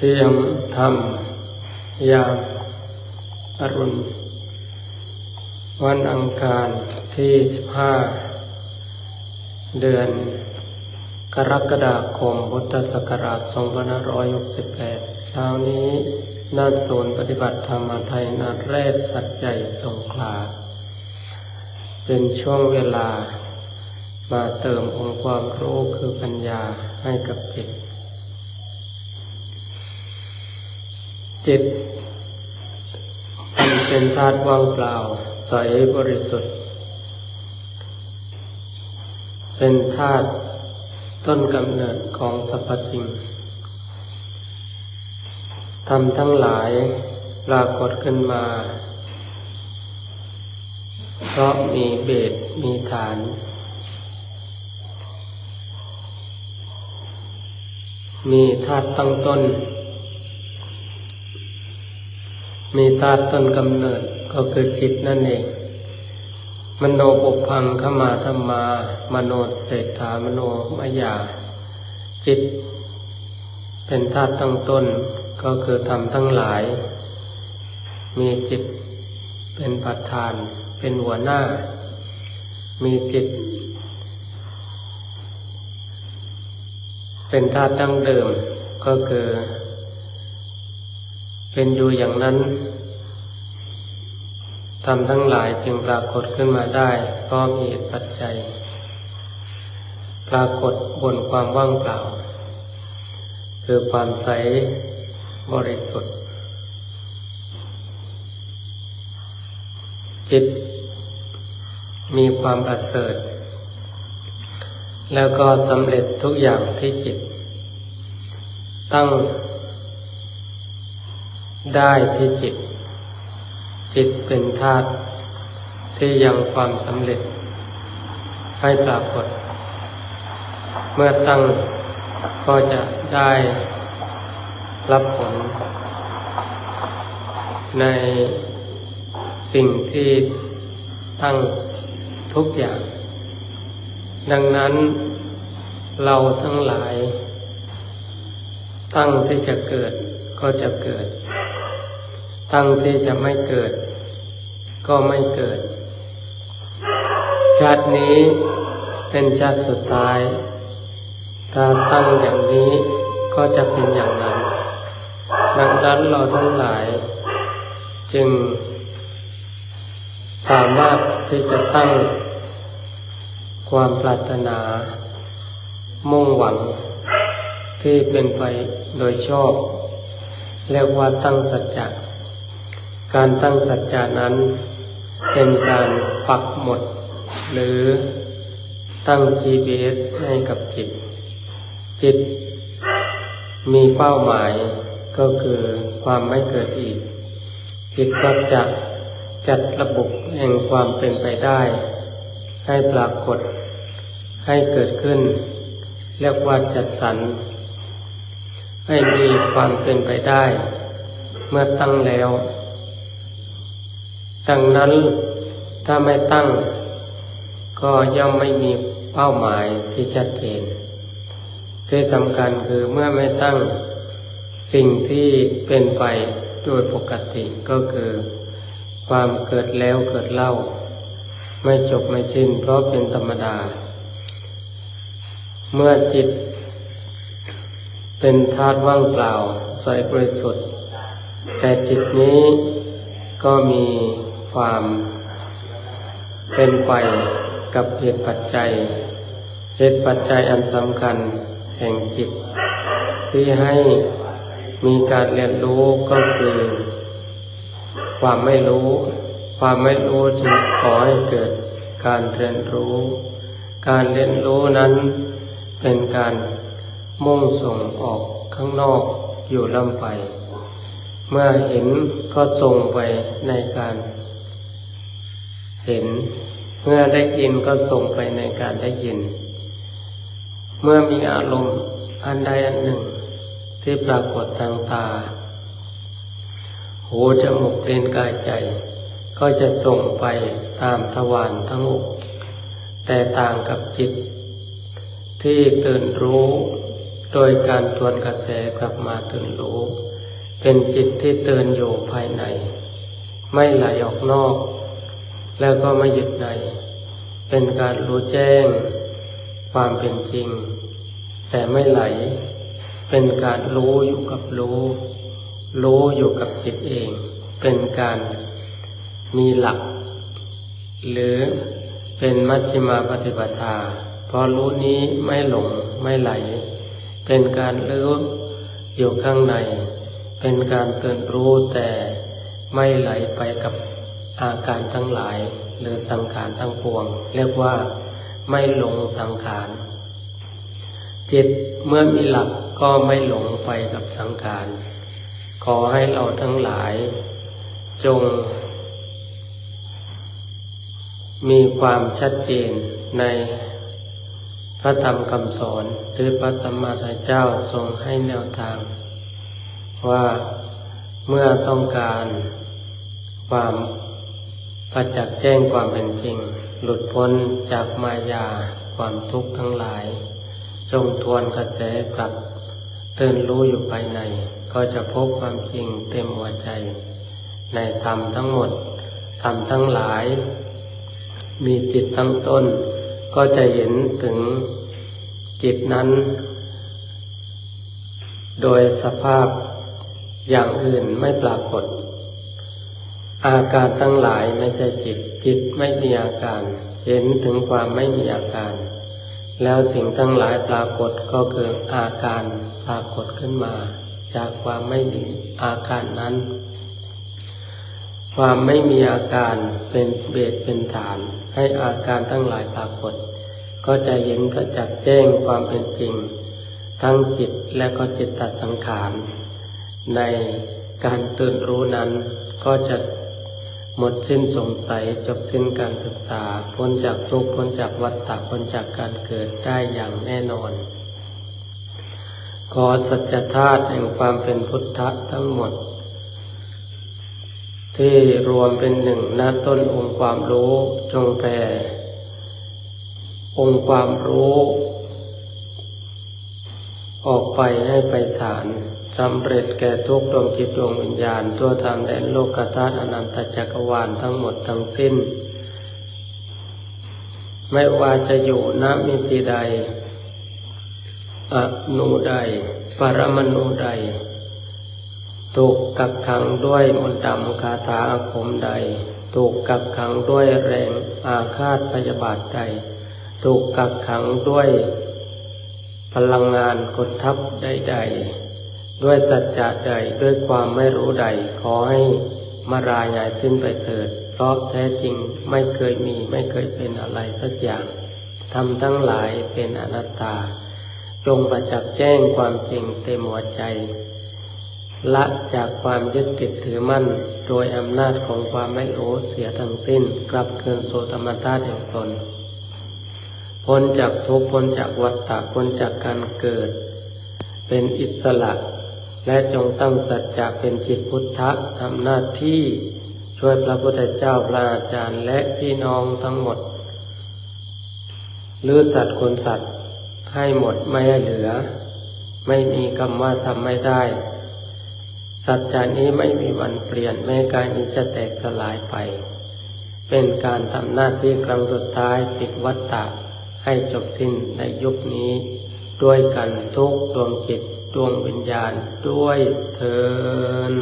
เสียงธรรมยามอรุณ วันอังคารที่ 15 เดือน กรกฎาคมพุทธศักราช2568 เช้านี้นาฏศูนย์ปฏิบัติธรรมไทยนาฏแรกปัจใหญ่สงขลา เป็นช่วงเวลามาเติมองค์ความรู้คือปัญญาให้กับจิต จิตมันเป็นธาตุว่างเปล่า ใสบริสุทธิ์ เป็นธาตุต้นกำเนิดของสรรพสิ่งทำทั้งหลายปรากฏขึ้นมา เพราะมีเบสมีฐาน มีธาตุตั้งต้น มีธาตุต้นกำเนิดก็คือจิตนั่นเอง มโนปุพังขมาธรรมา มโนเศรษฐามโนมยา จิต เป็นธาตุตั้งต้นก็คือทำทั้งหลาย มีจิตเป็นประธาน เป็นหัวหน้า มีจิต เป็นธาตุดั้งเดิมก็คือ เป็นอยู่อย่างนั้น ทำทั้งหลายจึงปรากฏขึ้นมาได้เพราะมีเหตุปัจจัย ปรากฏบนความว่างเปล่า คือความใสบริสุทธิ์ จิต มีความประเสริฐ แล้วก็สำเร็จทุกอย่างที่จิต ตั้งได้ที่จิต จิตเป็นธาตุที่ยังความสำเร็จ ให้ปรากฏ เมื่อตั้งก็จะได้รับผล ในสิ่งที่ตั้งทุกอย่าง ดังนั้นเราทั้งหลาย ตั้งที่จะเกิดก็จะเกิด ตั้งที่จะไม่เกิด ก็ไม่เกิด ชาตินี้เป็นชาติสุดท้าย ถ้าตั้งอย่างนี้ก็จะเป็นอย่างนั้นดังนั้นเราทั้งหลาย จึง สามารถที่จะตั้ง ความปรารถนา มุ่งหวัง ที่เป็นไปโดยชอบ เรียกว่าตั้งสัจจะ การตั้งสัจจานั้น เป็นการปักหมด หรือตั้ง GPS ให้กับจิต จิต มีเป้าหมายก็คือความไม่เกิดอีก จิตก็จะจัดระบบแห่งความเป็นไปได้ ให้ปรากฏ ให้เกิดขึ้น เรียกว่าจัดสรรให้มีความเป็นไปได้ เมื่อตั้งแล้ว ดังนั้นถ้าไม่ตั้ง ก็ย่อมไม่มีเป้าหมายที่ชัดเจน ที่สำคัญคือเมื่อไม่ตั้งสิ่งที่เป็นไปโดยปกติก็คือ ความเกิดแล้วเกิดเล่า ไม่จบไม่สิ้นเพราะเป็นธรรมดา เมื่อจิต เป็นธาตุว่างเปล่าใสบริสุทธิ์ แต่จิตนี้ก็มี ความเป็นไปกับเหตุปัจจัย เหตุปัจจัยอันสำคัญแห่งจิต ที่ให้มีการเรียนรู้ก็คือ ความไม่รู้ ความไม่รู้จึงขอให้เกิดการเรียนรู้ การเรียนรู้นั้นเป็นการมุ่งส่งออกข้างนอกอยู่ลำไป เมื่อเห็นก็ส่งไปในการ เห็น เมื่อได้ยินก็ส่งไปในการได้ยิน เมื่อมีอารมณ์อันใดอันหนึ่ง ที่ปรากฏทางตา หูจมูกเล่นกายใจ ก็จะส่งไปตามทวารทั้งหกแต่ต่างกับจิต ที่ตื่นรู้ โดยการทวนกระแสกลับมาตื่นรู้ เป็นจิตที่เตือนอยู่ภายใน ไม่ไหลออกนอก แล้วก็ไม่หยุดใน เป็นการรู้แจ้ง ความเป็นจริง แต่ไม่ไหล เป็นการรู้อยู่กับรู้ รู้อยู่กับจิตเอง เป็นการมีหลัก หรือเป็นมัชฌิมาปฏิปทาเพราะรู้นี้ไม่หลงไม่ไหล เป็นการรู้อยู่ข้างใน เป็นการเตือนรู้แต่ไม่ไหลไปกับ อาการทั้งหลายหรือสังขารทั้งปวง เรียกว่าไม่หลงสังขาร จิตเมื่อมีหลักก็ไม่หลงไปกับสังขาร ขอให้เราทั้งหลาย จง มีความชัดเจนในพระธรรมคำสอนหรือพระสัมมาสัมพุทธเจ้าทรงให้แนวทาง ว่าเมื่อต้องการความ ประจักษ์แจ้งความเป็นจริง หลุดพ้นจากมายาความทุกข์ทั้งหลาย จงทวนกระแสกลับเตือนรู้อยู่ภายใน ก็จะพบความจริงเต็มหัวใจ ในธรรมทั้งหมดธรรมทั้งหลาย มีจิตตั้งต้น ก็จะเห็นถึงจิตนั้น โดยสภาพอย่างอื่นไม่ปรากฏ อาการทั้งหลายไม่ใช่จิต จิตไม่มีอาการ เห็นถึงความไม่มีอาการ แล้วสิ่งทั้งหลายปรากฏก็เกิดอาการปรากฏขึ้นมา จากความไม่มีอาการนั้น ความไม่มีอาการเป็นเบสเป็นฐาน ให้อาการทั้งหลายปรากฏ ก็จะเห็นประจักษ์แจ้งความเป็นจริง ทั้งจิตและก็จิตตัดสังขาร ในการตื่นรู้นั้นก็จะ หมดสิ้นสงสัยจบสิ้นการศึกษา พ้นจากทุกข์พ้นจากวัฏฏะพ้นจากการเกิดได้อย่างแน่นอน ขอสัจธาตุแห่งความเป็นพุทธะทั้งหมด ที่รวมเป็นหนึ่งณต้นองค์ความรู้จงแผ่องค์ความรู้ ออกไปให้ไปสาร สำเร็จแก่ทุกดวงจิตดวงวิญญาณทั่วทางแดนโลกธาตุอนันตจักรวาลทั้งหมดทั้งสิ้น ไม่ว่าจะอยู่ณมิติใดอนูใด ปรมาณูใด ถูกกักขังด้วยมนต์ดำคาถาอาคมใด ถูกกักขังด้วยแรงอาฆาตพยาบาทใด ถูกกักขังด้วยพลังงานกดทับใดๆ ด้วยสัจจะใดด้วยความไม่รู้ใด ขอให้มารายายสิ้นไปเถิด เพราะแท้จริงไม่เคยมีไม่เคยเป็นอะไรสักอย่างทำทั้งหลายเป็นอนัตตา จงประจักษ์แจ้งความจริงเต็มหัวใจ ละจากความยึดติดถือมั่น โดยอำนาจของความไม่รู้เสียทั้งสิ้น กลับคืนสู่ธรรมชาติแห่งตน พ้นจากทุกข์พ้นจากวัฏฏะพ้นจากการเกิด เป็นอิสระ และจงตั้งสัจจะเป็นจิตพุทธะทำหน้าที่ช่วยพระพุทธเจ้าพระอาจารย์และพี่น้องทั้งหมดหรือสัตว์คนสัตว์ให้หมดไม่ให้เหลือ ไม่มีคำว่าทำไม่ได้ สัจจานี้ไม่มีวันเปลี่ยนแม้กายนี้จะแตกสลายไป เป็นการทำหน้าที่ครั้งสุดท้ายปิดวัฏฏะให้จบสิ้นในยุคนี้ ด้วยกันทุกดวงจิต ดวงวิญญาณด้วยเทิน